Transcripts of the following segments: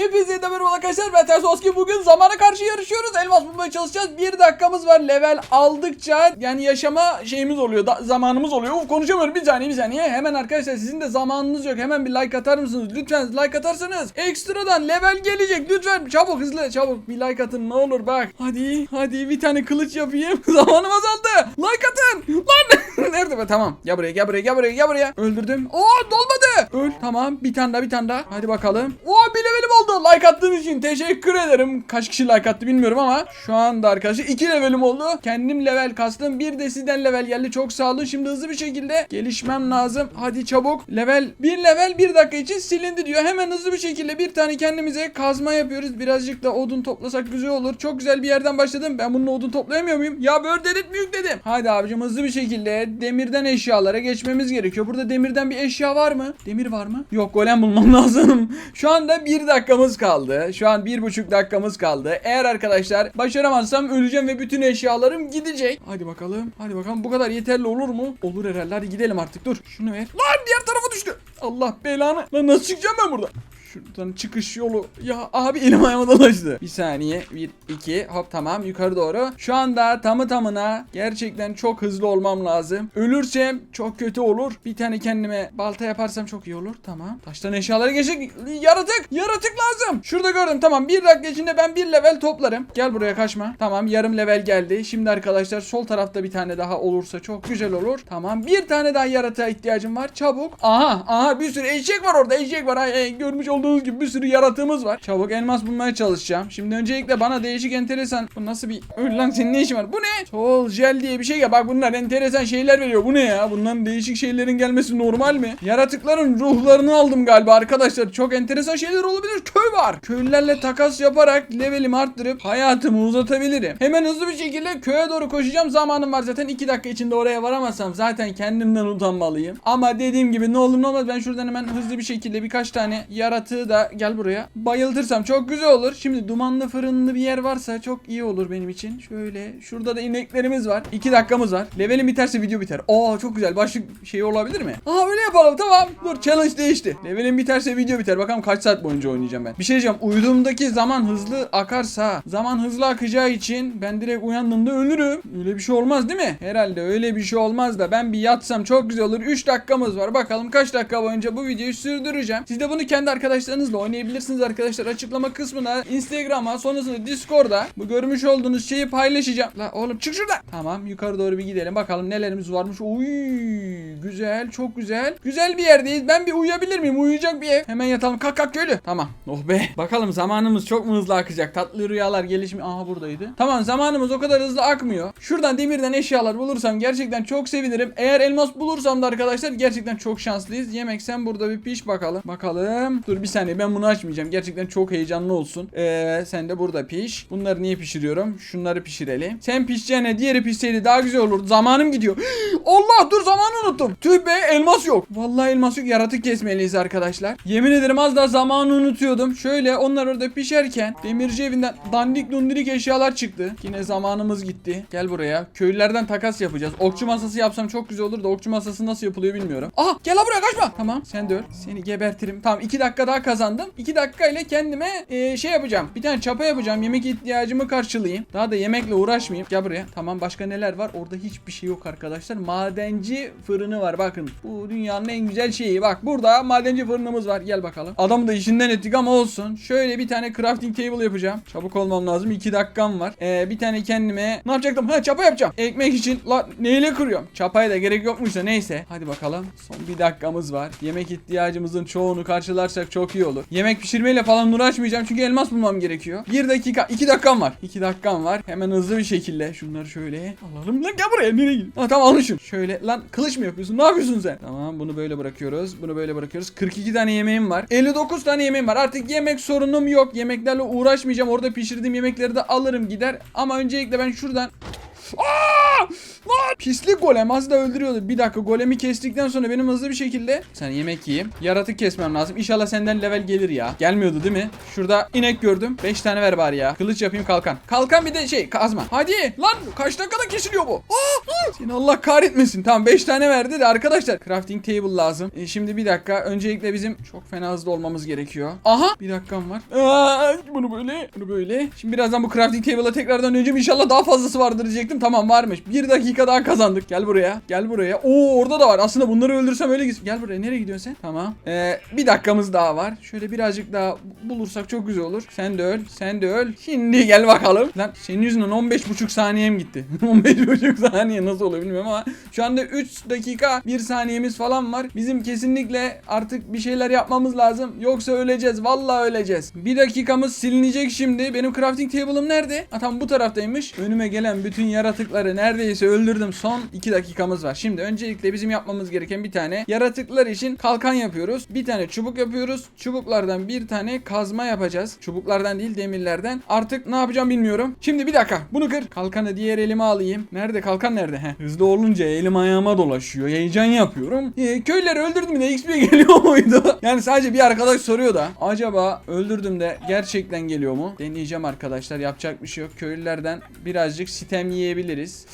Hepinize de merhaba arkadaşlar. Ben Tersoski bugün zamana karşı yarışıyoruz. Elmas bulmaya çalışacağız. Bir dakikamız var. Level aldıkça yani yaşama şeyimiz oluyor. Da, zamanımız oluyor. Uf, konuşamıyorum. Bir saniye bir saniye. Hemen arkadaşlar sizin de zamanınız yok. Hemen bir like atar mısınız? Lütfen like atarsanız ekstradan level gelecek. Lütfen. Çabuk hızlı. Çabuk. Bir like atın ne olur bak. Hadi hadi. Bir tane kılıç yapayım. Zamanım azaldı. Like atın. Lan! Nerede be? Tamam. Gel buraya gel buraya gel buraya gel buraya. Öldürdüm. Oo dolmadı. Öl. Tamam. Bir tane daha bir tane daha. Hadi bakalım. Oo bir levelim oldu like attığın için teşekkür ederim. Kaç kişi like attı bilmiyorum ama şu anda arkadaşlar iki levelim oldu. Kendim level kastım. Bir de sizden level geldi. Çok sağ olun. Şimdi hızlı bir şekilde gelişmem lazım. Hadi çabuk. Level bir level bir dakika için silindi diyor. Hemen hızlı bir şekilde bir tane kendimize kazma yapıyoruz. Birazcık da odun toplasak güzel olur. Çok güzel bir yerden başladım. Ben bununla odun toplayamıyor muyum? Ya böyle delit mi yükledim? Hadi abicim hızlı bir şekilde demirden eşyalara geçmemiz gerekiyor. Burada demirden bir eşya var mı? Demir var mı? Yok golem bulmam lazım. Şu anda bir dakikamız kaldı. Şu an bir buçuk dakikamız kaldı. Eğer arkadaşlar başaramazsam öleceğim ve bütün eşyalarım gidecek. Hadi bakalım. Hadi bakalım. Bu kadar yeterli olur mu? Olur herhalde. Hadi gidelim artık. Dur. Şunu ver. Lan diğer tarafa düştü. Allah belanı. Lan nasıl çıkacağım ben buradan Şuradan çıkış yolu. Ya abi elim ayağıma dolaştı. Bir saniye. Bir, iki. Hop tamam yukarı doğru. Şu anda tamı tamına gerçekten çok hızlı olmam lazım. Ölürsem çok kötü olur. Bir tane kendime balta yaparsam çok iyi olur. Tamam. Taştan eşyaları geçecek. Yaratık. Yaratık lazım. Şurada gördüm. Tamam. Bir dakika içinde ben bir level toplarım. Gel buraya kaçma. Tamam. Yarım level geldi. Şimdi arkadaşlar sol tarafta bir tane daha olursa çok güzel olur. Tamam. Bir tane daha yaratığa ihtiyacım var. Çabuk. Aha. Aha bir sürü eşek var orada. Eşek var. Ay, ay, görmüş olduğunuz gibi bir sürü yaratığımız var. Çabuk elmas bulmaya çalışacağım. Şimdi öncelikle bana değişik enteresan. Bu nasıl bir... Öl lan senin ne işin var? Bu ne? Sol jel diye bir şey ya. Bak bunlar enteresan şeyler veriyor. Bu ne ya? Bunların değişik şeylerin gelmesi normal mi? Yaratıkların ruhlarını aldım galiba arkadaşlar. Çok enteresan şeyler olabilir. Köy var. Köylülerle takas yaparak levelimi arttırıp hayatımı uzatabilirim. Hemen hızlı bir şekilde köye doğru koşacağım. Zamanım var zaten. 2 dakika içinde oraya varamazsam zaten kendimden utanmalıyım. Ama dediğim gibi ne olur ne olmaz ben şuradan hemen hızlı bir şekilde birkaç tane yaratığı da gel buraya bayıltırsam çok güzel olur. Şimdi dumanlı fırınlı bir yer varsa çok iyi olur benim için. Şöyle şurada da ineklerimiz var. 2 dakikamız var. Levelim biterse video biter. Aa çok güzel. Başlık şey olabilir mi? Aa öyle yapalım tamam. Dur challenge değişti. Levelim biterse video biter. Bakalım kaç saat boyunca oynayacağım ben. Bir şey diyeceğim. Uyuduğumdaki zaman hızlı akarsa zaman hızlı akacağı için ben direkt uyandığımda ölürüm. Öyle bir şey olmaz değil mi? Herhalde öyle bir şey olmaz da ben bir yatsam çok güzel olur. 3 dakikamız var. Bakalım kaç dakika boyunca bu videoyu sürdüreceğim. Siz de bunu kendi arkadaşlarınızla oynayabilirsiniz arkadaşlar. Açıklama kısmına Instagram'a sonrasında Discord'a bu görmüş olduğunuz şeyi paylaşacağım. La oğlum çık şuradan. Tamam yukarı doğru bir gidelim. Bakalım nelerimiz varmış. Uy güzel çok güzel. Güzel bir yerdeyiz. Ben bir uyuyabilir miyim? Uyuyacak bir ev. Hemen yatalım. Kalk kalk köylü. Tamam. Oh be. Bakalım zamanımız çok mu hızlı akacak? Tatlı rüyalar gelişmi. Aha buradaydı. Tamam zamanımız o kadar hızlı akmıyor. Şuradan demirden eşyalar bulursam gerçekten çok sevinirim. Eğer elmas bulursam da arkadaşlar gerçekten çok şanslıyız. Yemek sen burada bir piş bakalım. Bakalım. Dur bir saniye ben bunu açmayacağım. Gerçekten çok heyecanlı olsun. Ee, sen de burada piş. Bunları niye pişiriyorum? Şunları pişirelim. Sen pişeceğine diğeri pişseydi daha güzel olurdu. Zamanım gidiyor. Allah dur zamanı unuttum. Tüh be elmas yok. Vallahi elmas yok. Yaratık kesmeliyiz arkadaşlar. Yemin ederim az daha zamanı unutuyordum. Şöyle onlar orada pişerken demirci evinden dandik dundirik eşyalar çıktı. Yine zamanımız gitti. Gel buraya. Köylülerden takas yapacağız. Okçu masası yapsam çok güzel olur da okçu masası nasıl yapılıyor bilmiyorum. Aha gel lan buraya kaçma. Tamam sen de. Seni gebertirim. Tamam 2 dakika daha kazandım. 2 dakika ile kendime e, şey yapacağım. Bir tane çapa yapacağım. Yemek ihtiyacımı karşılayayım. Daha da yemekle uğraşmayayım. Gel buraya. Tamam başka neler var? Orada hiçbir şey yok arkadaşlar. Madenci fırını var. Bakın. Bu dünyanın en güzel şeyi. Bak burada madenci fırınımız var. Gel bakalım. Adamı da işinden ettik ama olsun. Şöyle bir tane crafting table yapacağım. Çabuk olmam lazım. 2 dakikam var. Ee, bir tane kendime ne yapacaktım? Ha çapa yapacağım. Ekmek için la neyle kırıyorum? Çapaya da gerek yokmuş da neyse. Hadi bakalım. Son bir dakikamız var. Yemek ihtiyacımızın çoğunu karşılarsak çok iyi olur. Yemek pişirmeyle falan uğraşmayacağım çünkü elmas bulmam gerekiyor. 1 dakika 2 dakikam var. 2 dakikam var. Hemen hızlı bir şekilde şunları şöyle alalım. Lan gel buraya nereye gidiyorsun? Ha tamam alın. Şöyle lan kılıç mı yapıyorsun? Ne yapıyorsun sen? Tamam bunu böyle bırakıyoruz. Bunu böyle bırakıyoruz. 42 tane yemeğim var. 59 tane yemeğim var. Artık yemek sorunum yok. Yemeklerle uğraşmayacağım. Orada pişirdiğim yemekleri de alırım gider. Ama öncelikle ben şuradan Aa! Lan! Pislik golem az da öldürüyordu. Bir dakika golemi kestikten sonra benim hızlı bir şekilde sen yemek yiyeyim. Yaratık kesmem lazım. İnşallah senden level gelir ya. Gelmiyordu değil mi? Şurada inek gördüm. 5 tane ver bari ya. Kılıç yapayım kalkan. Kalkan bir de şey kazma. Hadi lan kaç dakikada kesiliyor bu? Aa! Seni Allah kahretmesin. Tamam 5 tane verdi de arkadaşlar crafting table lazım. E, şimdi bir dakika. Öncelikle bizim çok fena hızlı olmamız gerekiyor. Aha bir dakikam var. Aa, bunu böyle bunu böyle. Şimdi birazdan bu crafting table'a tekrardan döneceğim. İnşallah daha fazlası vardır diyecektim. Tamam varmış. Bir dakika daha kazandık. Gel buraya. Gel buraya. Oo orada da var. Aslında bunları öldürsem öyle gitsin. Gel buraya. Nereye gidiyorsun sen? Tamam. Ee, bir dakikamız daha var. Şöyle birazcık daha bulursak çok güzel olur. Sen de öl. Sen de öl. Şimdi gel bakalım. Lan senin yüzünden 15,5 saniyem gitti. 15,5 saniye nasıl oluyor bilmiyorum ama şu anda 3 dakika 1 saniyemiz falan var. Bizim kesinlikle artık bir şeyler yapmamız lazım. Yoksa öleceğiz. Vallahi öleceğiz. Bir dakikamız silinecek şimdi. Benim crafting table'ım nerede? Ha tam bu taraftaymış. Önüme gelen bütün yaratıkları neredeyse öldürdüm. Son 2 dakikamız var. Şimdi öncelikle bizim yapmamız gereken bir tane yaratıklar için kalkan yapıyoruz. Bir tane çubuk yapıyoruz. Çubuklardan bir tane kazma yapacağız. Çubuklardan değil demirlerden. Artık ne yapacağım bilmiyorum. Şimdi bir dakika. Bunu kır. Kalkanı diğer elime alayım. Nerede kalkan nerede? Heh. Hızlı olunca elim ayağıma dolaşıyor. Heyecan yapıyorum. Ee, köyleri öldürdüm de XP geliyor muydu? yani sadece bir arkadaş soruyor da. Acaba öldürdüm de gerçekten geliyor mu? Deneyeceğim arkadaşlar. Yapacak bir şey yok. Köylülerden birazcık sitem yiyebiliriz.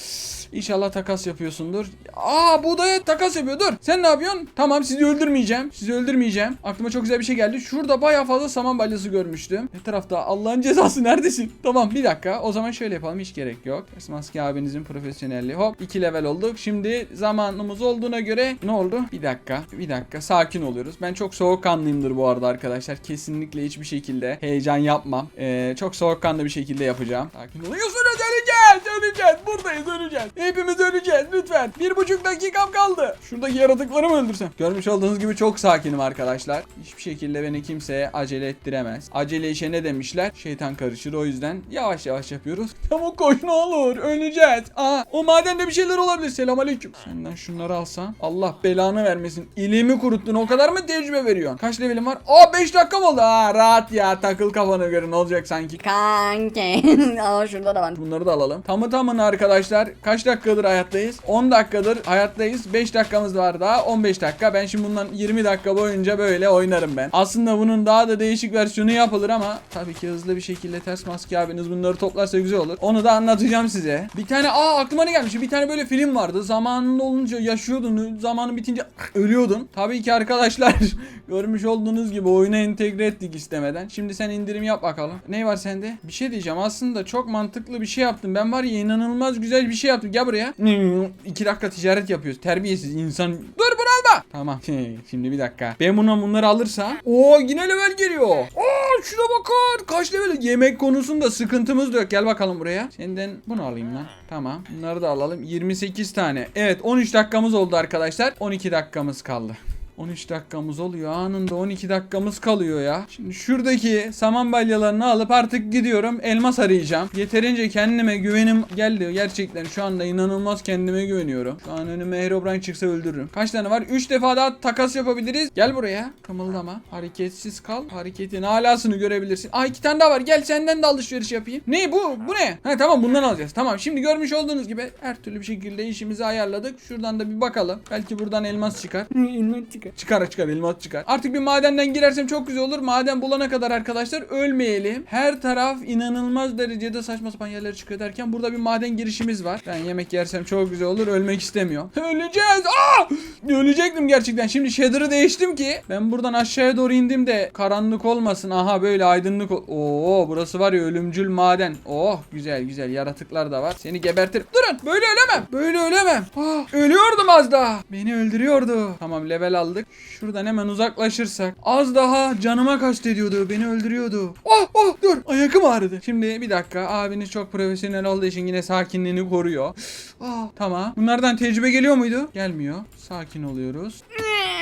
İnşallah takas yapıyorsundur. Aa buğdaya takas yapıyor. Dur. Sen ne yapıyorsun? Tamam sizi öldürmeyeceğim. Sizi öldürmeyeceğim. Aklıma çok güzel bir şey geldi. Şurada bayağı fazla saman balyası görmüştüm. Ne tarafta? Allah'ın cezası neredesin? Tamam bir dakika. O zaman şöyle yapalım. Hiç gerek yok. Maske abinizin profesyonelliği. Hop 2 level olduk. Şimdi zamanımız olduğuna göre ne oldu? Bir dakika. Bir dakika. Sakin oluyoruz. Ben çok soğukkanlıyımdır bu arada arkadaşlar. Kesinlikle hiçbir şekilde heyecan yapmam. Ee, çok soğukkanlı bir şekilde yapacağım. Sakin oluyorsunuz. Öleceğiz. Öleceğiz. Buradayız. Öleceğiz. Hepimiz öleceğiz. Lütfen. Bir buçuk dakikam kaldı. Şuradaki yaratıkları mı öldürsem? Görmüş olduğunuz gibi çok sakinim arkadaşlar. Hiçbir şekilde beni kimseye acele ettiremez. Acele işe ne demişler? Şeytan karışır. O yüzden yavaş yavaş yapıyoruz. Çabuk koş ne olur. Öleceğiz. Aa, o madende bir şeyler olabilir. Selamünaleyküm. Senden şunları alsam. Allah belanı vermesin. İliğimi kuruttun. O kadar mı tecrübe veriyorsun? Kaç levelim var? Aa 5 dakikam oldu. Aa rahat ya. Takıl kafana göre ne olacak sanki. Kanki. Aa şurada da var. Bunları da alalım. Tamı tamına arkadaşlar kaç dakikadır hayattayız? 10 dakikadır hayattayız. 5 dakikamız var daha. 15 dakika. Ben şimdi bundan 20 dakika boyunca böyle oynarım ben. Aslında bunun daha da değişik versiyonu yapılır ama tabii ki hızlı bir şekilde ters maske abiniz bunları toplarsa güzel olur. Onu da anlatacağım size. Bir tane aa aklıma ne gelmiş? Bir tane böyle film vardı. Zamanında olunca yaşıyordun. Zamanı bitince ölüyordun. Tabii ki arkadaşlar görmüş olduğunuz gibi oyuna entegre ettik istemeden. Şimdi sen indirim yap bakalım. Ne var sende? Bir şey diyeceğim. Aslında çok mantıklı bir şey yaptım. Ben var ya inanılmaz güzel bir şey yaptım. Gel buraya. 2 dakika ticaret yapıyoruz. Terbiyesiz insan. Dur bunu alma. Tamam. Şimdi bir dakika. Ben buna bunları alırsa. Oo yine level geliyor. Oo şuna bakın. Kaç level? Yemek konusunda sıkıntımız da yok. Gel bakalım buraya. Senden bunu alayım lan. Tamam. Bunları da alalım. 28 tane. Evet 13 dakikamız oldu arkadaşlar. 12 dakikamız kaldı. 13 dakikamız oluyor. Anında 12 dakikamız kalıyor ya. Şimdi şuradaki saman balyalarını alıp artık gidiyorum. Elmas arayacağım. Yeterince kendime güvenim geldi. Gerçekten şu anda inanılmaz kendime güveniyorum. Şu an önüme Herobrine çıksa öldürürüm. Kaç tane var? 3 defa daha takas yapabiliriz. Gel buraya. Kımıldama. Hareketsiz kal. Hareketin alasını görebilirsin. Aa iki tane daha var. Gel senden de alışveriş yapayım. Ne bu? Bu ne? Ha tamam bundan alacağız. Tamam şimdi görmüş olduğunuz gibi her türlü bir şekilde işimizi ayarladık. Şuradan da bir bakalım. Belki buradan elmas çıkar. elmas çıkar. Çıkar çıkar elmas çıkar. Artık bir madenden girersem çok güzel olur. Maden bulana kadar arkadaşlar ölmeyelim. Her taraf inanılmaz derecede saçma sapan yerlere çıkıyor derken burada bir maden girişimiz var. Ben yemek yersem çok güzel olur. Ölmek istemiyorum. Öleceğiz. Aa! Ölecektim gerçekten. Şimdi shader'ı değiştim ki ben buradan aşağıya doğru indim de karanlık olmasın. Aha böyle aydınlık. Oo burası var ya ölümcül maden. Oh güzel güzel yaratıklar da var. Seni gebertirim. Durun. Böyle ölemem. Böyle ölemem. Ah, ölüyordum az daha. Beni öldürüyordu. Tamam level aldık. Şuradan hemen uzaklaşırsak. Az daha canıma kastediyordu. Beni öldürüyordu. Oh oh dur. Ayakım ağrıdı. Şimdi bir dakika. Abiniz çok profesyonel olduğu için yine sakinliğini koruyor. Ah tamam. Bunlardan tecrübe geliyor muydu? Gelmiyor. Sakin oluyoruz.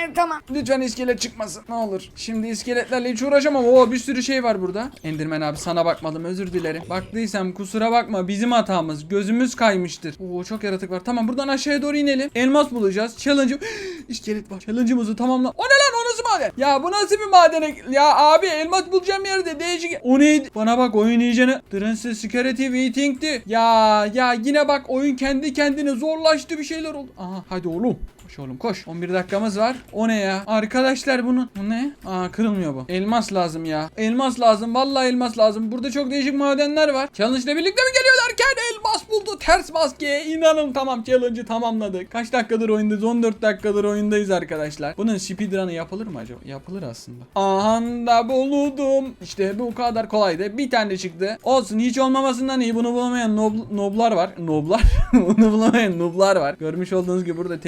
Ee, tamam. Lütfen iskelet çıkmasın ne olur. Şimdi iskeletlerle hiç uğraşamam. Oo bir sürü şey var burada. Enderman abi sana bakmadım özür dilerim. Baktıysam kusura bakma bizim hatamız. Gözümüz kaymıştır. Oo çok yaratık var. Tamam buradan aşağıya doğru inelim. Elmas bulacağız. Challenge. İskelet var. Challenge'ımızı tamamla. O ne lan o nasıl maden? Ya bu nasıl bir maden? Ya abi elmas bulacağım yerde değişik. O neydi? Bana bak oyun iyicene. Transit Security Waiting'ti. Ya ya yine bak oyun kendi kendine zorlaştı bir şeyler oldu. Aha hadi oğlum. Koş oğlum koş. 11 dakikamız var. O ne ya? Arkadaşlar bunu. Bu ne? Aa kırılmıyor bu. Elmas lazım ya. Elmas lazım. Vallahi elmas lazım. Burada çok değişik madenler var. Challenge ile birlikte mi geliyor derken elmas buldu. Ters maske. İnanın tamam challenge'ı tamamladık. Kaç dakikadır oyundayız? 14 dakikadır oyundayız arkadaşlar. Bunun speedrun'ı yapılır mı acaba? Yapılır aslında. Ahanda buldum. İşte bu kadar kolaydı. Bir tane çıktı. Olsun hiç olmamasından iyi. Bunu bulamayan nob- noblar var. Noblar? Bunu bulamayan noblar var. Görmüş olduğunuz gibi burada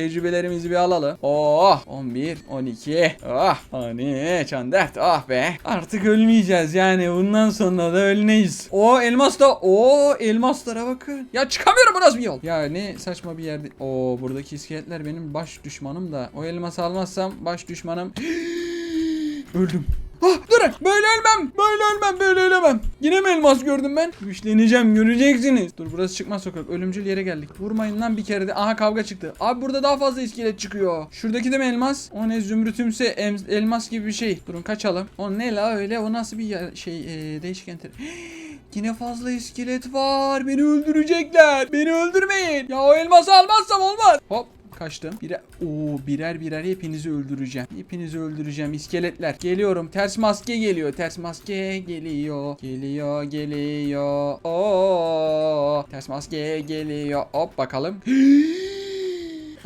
tecrübelerimizi bir alalım. Oh 11 12 Oh 13 14 oh be. Artık ölmeyeceğiz yani. Bundan sonra da ölmeyiz. O elmas da o elmaslara bakın. Ya çıkamıyorum bu bir yol? Ya ne saçma bir yerde. O buradaki iskeletler benim baş düşmanım da. O elması almazsam baş düşmanım. Öldüm. Ah durun. Böyle ölmem. Böyle ölmem. Böyle ölemem. Yine mi elmas gördüm ben? Güçleneceğim. Göreceksiniz. Dur burası çıkmaz sokak. Ölümcül yere geldik. Vurmayın lan bir kere de. Aha kavga çıktı. Abi burada daha fazla iskelet çıkıyor. Şuradaki de mi elmas? O ne zümrütümse em- elmas gibi bir şey. Durun kaçalım. O ne la öyle? O nasıl bir şey ee, değişik Yine fazla iskelet var. Beni öldürecekler. Beni öldürmeyin. Ya o elması almazsam olmaz. Hop kaçtım. Birer, Oo, birer birer hepinizi öldüreceğim. Hepinizi öldüreceğim iskeletler. Geliyorum. Ters maske geliyor. Ters maske geliyor. Geliyor, geliyor. Oo, ters maske geliyor. Hop bakalım.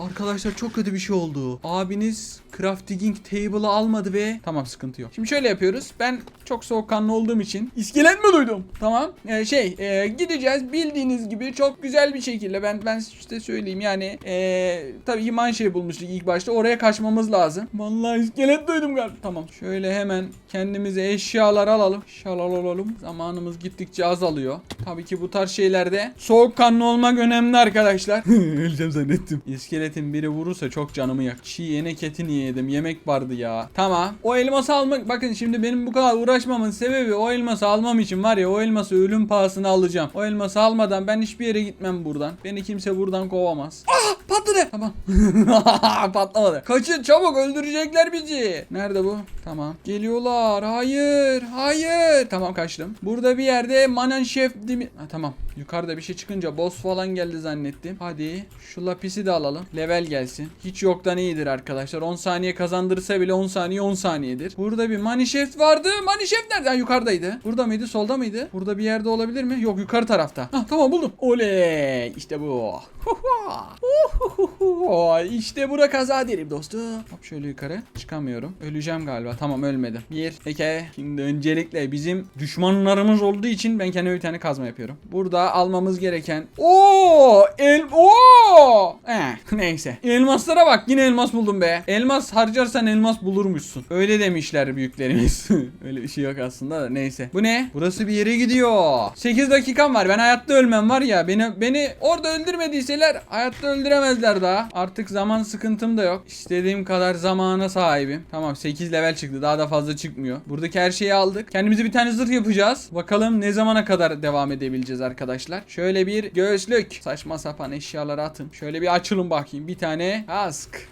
Arkadaşlar çok kötü bir şey oldu. Abiniz crafting table'ı almadı ve tamam sıkıntı yok. Şimdi şöyle yapıyoruz. Ben çok soğukkanlı olduğum için iskelet mi duydum? Tamam. Ee, şey e, gideceğiz bildiğiniz gibi çok güzel bir şekilde ben ben işte söyleyeyim yani e, tabii ki manşeyi bulmuştuk ilk başta oraya kaçmamız lazım. Vallahi iskelet duydum galiba. Tamam. Şöyle hemen kendimize eşyalar alalım. Eşyalar alalım. Zamanımız gittikçe azalıyor. Tabii ki bu tarz şeylerde soğukkanlı olmak önemli arkadaşlar. Öleceğim zannettim. İskeletin biri vurursa çok canımı yak. Çiğ yenek etini yedim. Yemek vardı ya. Tamam. O elması almak bakın şimdi benim bu kadar uğraşmamın sebebi o elması almam için var ya o elması ölüm pahasına alacağım. O elması almadan ben hiçbir yere gitmem buradan. Beni kimse buradan kovamaz. Ah patladı. Tamam. Patlamadı. Kaçın çabuk öldürecekler bizi. Nerede bu? Tamam. Geliyorlar. Hayır. Hayır. Tamam kaçtım. Burada bir yerde Manan Şef değil mi? Ha, tamam. Yukarıda bir şey çıkınca boss falan geldi zannettim. Hadi şu lapisi de alalım. Level gelsin. Hiç yoktan iyidir arkadaşlar. 10 saniye kazandırsa bile 10 saniye 10 saniyedir. Burada bir Money Chef vardı. Money Chef nerede? Ha, yukarıdaydı. Burada mıydı? Solda mıydı? Burada bir yerde olabilir mi? Yok yukarı tarafta. Ha, tamam buldum. Oley. İşte bu. işte bura kaza derim dostum. Hop şöyle yukarı. Çıkamıyorum. Öleceğim galiba. Tamam ölmedim. Bir. Peki. Şimdi öncelikle bizim düşmanlarımız olduğu için ben kendime bir tane kazma yapıyorum. Burada almamız gereken. Oo! El Oo! Eh, neyse. Elmaslara bak. Yine elmas buldum be. Elmas harcarsan elmas bulurmuşsun. Öyle demişler büyüklerimiz. Öyle bir şey yok aslında da neyse. Bu ne? Burası bir yere gidiyor. 8 dakikam var. Ben hayatta ölmem var ya. Beni beni orada öldürmediyseler hayatta öldüremezler daha. Artık zaman sıkıntım da yok. İstediğim kadar zamana sahibim. Tamam 8 level çıktı. Daha da fazla çıkmıyor. Buradaki her şeyi aldık. Kendimize bir tane zırh yapacağız. Bakalım ne zamana kadar devam edebileceğiz arkadaşlar. Şöyle bir göğüslük. Saçma sapan eşyaları atın. Şöyle bir açılın bakayım. Bir tane ask.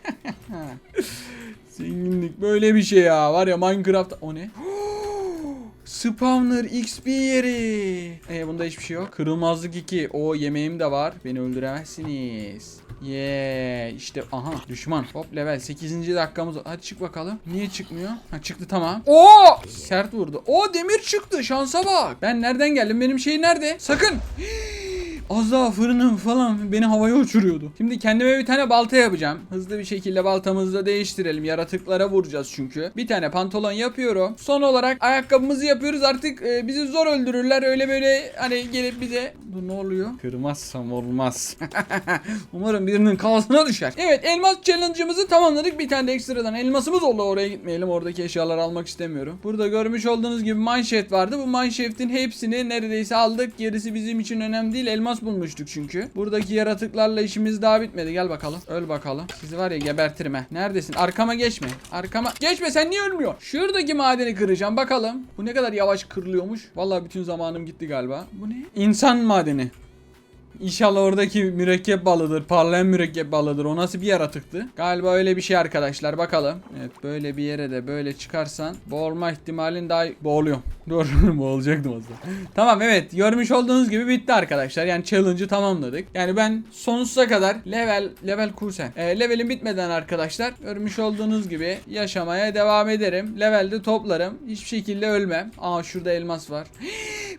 Zenginlik böyle bir şey ya. Var ya Minecraft. O ne? Spawner XP yeri. E bunda hiçbir şey yok. Kırılmazlık 2. O yemeğim de var. Beni öldüremezsiniz. Yeah işte aha düşman. Hop level 8. dakikamız. Hadi çık bakalım. Niye çıkmıyor? Ha çıktı tamam. Oo sert vurdu. O demir çıktı. Şansa bak. Ben nereden geldim? Benim şey nerede? Sakın. Az daha fırınım falan beni havaya uçuruyordu. Şimdi kendime bir tane balta yapacağım. Hızlı bir şekilde baltamızı da değiştirelim. Yaratıklara vuracağız çünkü. Bir tane pantolon yapıyorum. Son olarak ayakkabımızı yapıyoruz. Artık e, bizi zor öldürürler. Öyle böyle hani gelip bize... Dur ne oluyor? Kırmazsam olmaz. Umarım birinin kafasına düşer. Evet elmas challenge'ımızı tamamladık. Bir tane de ekstradan elmasımız oldu. Oraya gitmeyelim. Oradaki eşyaları almak istemiyorum. Burada görmüş olduğunuz gibi manşet vardı. Bu manşetin hepsini neredeyse aldık. Gerisi bizim için önemli değil. Elmas bulmuştuk çünkü. Buradaki yaratıklarla işimiz daha bitmedi. Gel bakalım. Öl bakalım. Sizi var ya gebertirim he. Neredesin? Arkama geçme. Arkama. Geçme sen niye ölmüyor? Şuradaki madeni kıracağım. Bakalım. Bu ne kadar yavaş kırılıyormuş. Vallahi bütün zamanım gitti galiba. Bu ne? İnsan madeni. İnşallah oradaki mürekkep balıdır. Parlayan mürekkep balıdır. O nasıl bir yaratıktı? Galiba öyle bir şey arkadaşlar. Bakalım. Evet böyle bir yere de böyle çıkarsan boğulma ihtimalin daha boğuluyorum. Dur boğulacaktım aslında. tamam evet görmüş olduğunuz gibi bitti arkadaşlar. Yani challenge'ı tamamladık. Yani ben sonsuza kadar level level kursen. E, levelin bitmeden arkadaşlar görmüş olduğunuz gibi yaşamaya devam ederim. Levelde toplarım. Hiçbir şekilde ölmem. Aa şurada elmas var.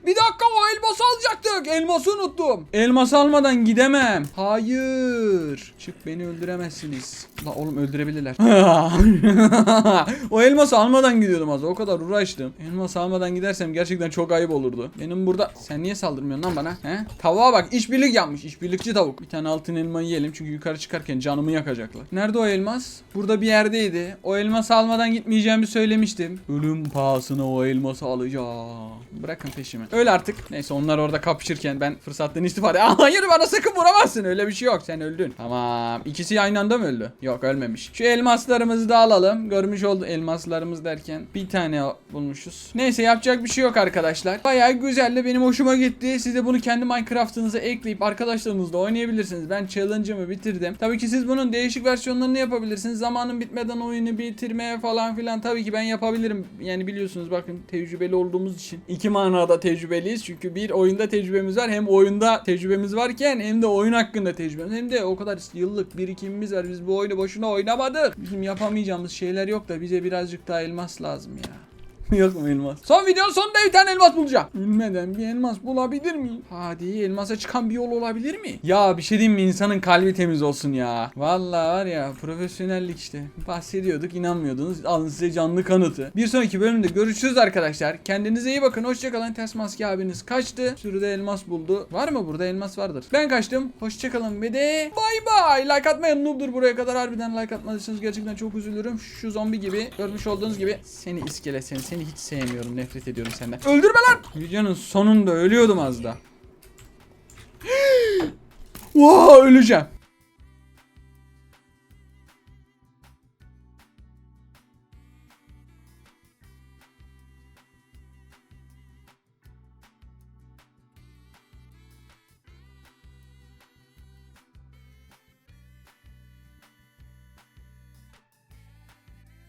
Bir dakika o elması alacaktık. Elması unuttum. Elması almadan gidemem. Hayır. Çık beni öldüremezsiniz. La oğlum öldürebilirler. o elması almadan gidiyordum az. O kadar uğraştım. Elması almadan gidersem gerçekten çok ayıp olurdu. Benim burada sen niye saldırmıyorsun lan bana? He? Tavuğa bak işbirlik yapmış. İşbirlikçi tavuk. Bir tane altın elma yiyelim çünkü yukarı çıkarken canımı yakacaklar. Nerede o elmas? Burada bir yerdeydi. O elması almadan gitmeyeceğimi söylemiştim. Ölüm pahasına o elması alacağım. Bırakın peşimi. Öyle artık. Neyse onlar orada kapışırken ben fırsattan istifade. Hayır bana sakın vuramazsın. Öyle bir şey yok. Sen öldün. Tamam. İkisi aynı anda mı öldü? Yok ölmemiş. Şu elmaslarımızı da alalım. Görmüş oldu elmaslarımız derken bir tane bulmuşuz. Neyse yapacak bir şey yok arkadaşlar. Bayağı güzel de benim hoşuma gitti. Siz de bunu kendi Minecraft'ınıza ekleyip arkadaşlarınızla oynayabilirsiniz. Ben challenge'ımı bitirdim. Tabii ki siz bunun değişik versiyonlarını yapabilirsiniz. Zamanın bitmeden oyunu bitirmeye falan filan tabii ki ben yapabilirim. Yani biliyorsunuz bakın tecrübeli olduğumuz için iki manada tecrübeliyiz. Çünkü bir oyunda tecrübemiz var. Hem oyunda tecrübemiz varken hem de oyun hakkında tecrübemiz. Hem de o kadar yıllık birikimimiz var. Biz bu oyunu boşuna oynamadık. Bizim yapamayacağımız şeyler yok da bize birazcık daha elmas lazım ya. Yok mu elmas? Son videonun sonunda bir tane elmas bulacağım. Ölmeden bir elmas bulabilir miyim? Hadi elmasa çıkan bir yol olabilir mi? Ya bir şey diyeyim mi? İnsanın kalbi temiz olsun ya. Vallahi var ya profesyonellik işte. Bahsediyorduk inanmıyordunuz. Alın size canlı kanıtı. Bir sonraki bölümde görüşürüz arkadaşlar. Kendinize iyi bakın. Hoşçakalın. Ters maske abiniz kaçtı. Şurada elmas buldu. Var mı burada elmas vardır. Ben kaçtım. Hoşçakalın ve de bay bay. Like atmayın noob'dur buraya kadar. Harbiden like atmadıysanız gerçekten çok üzülürüm. Şu zombi gibi görmüş olduğunuz gibi. Seni iskele seni. Seni hiç sevmiyorum. Nefret ediyorum senden. Öldürme lan. Videonun sonunda ölüyordum az da. Wow, öleceğim.